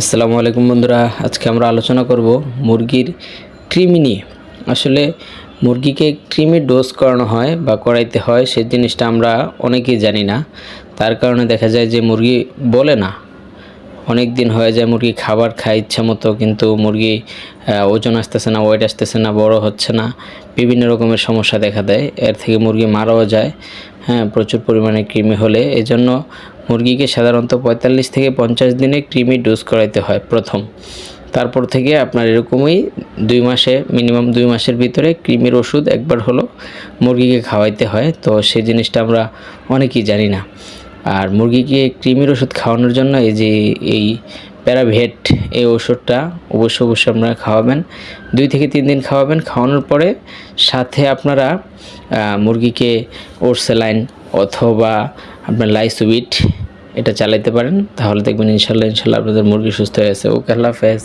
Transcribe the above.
আসসালামু আলাইকুম বন্ধুরা, আজকে আমরা আলোচনা করব মুরগির কৃমি নিয়ে। আসলে মুরগিকে কৃমি ডোজ করানো হয় বা করাইতে হয় সেই জিনিসটা আমরা অনেকেই জানি না। তার কারণে দেখা যায় যে মুরগি বলে না। অনেক দিন হয়ে যায় মুরগি খাবার খায় ইচ্ছা মতো, কিন্তু মুরগি ওজন আসতেছে না ওয়েট আসতেছে না, বড় হচ্ছে না, বিভিন্ন রকমের সমস্যা দেখা দেয়। এর থেকে মুরগি মারাও যায় হ্যাঁ প্রচুর পরিমাণে কৃমি হলে। এজন্য মুরগিকে সাধারণত পঁয়তাল্লিশ থেকে পঞ্চাশ দিনে কৃমি ডোজ করাইতে হয় প্রথম। তারপর থেকে আপনার এরকমই দুই মাসে মিনিমাম দুই মাসের ভিতরে কৃমির ওষুধ একবার হলো মুরগিকে খাওয়াইতে হয়। তো সেই জিনিসটা আমরা অনেকেই জানি না। আর মুরগিকে কৃমির ওষুধ খাওয়ানোর জন্য এই যে এই প্যারাভেট এই ওষুধটা অবশ্য অবশ্যই আপনারা খাওয়াবেন। দুই থেকে তিন দিন খাওয়াবেন। খাওয়ানোর পরে সাথে আপনারা মুরগিকে ওরসেলাইন অথবা আপনার লাইসুইট এটা চালাইতে পারেন। তাহলে দেখবেন ইনশাল্লাহ ইনশাল্লাহ আপনাদের মুরগি সুস্থ হয়ে আছে ওকে, আল্লাহ হাফেজ।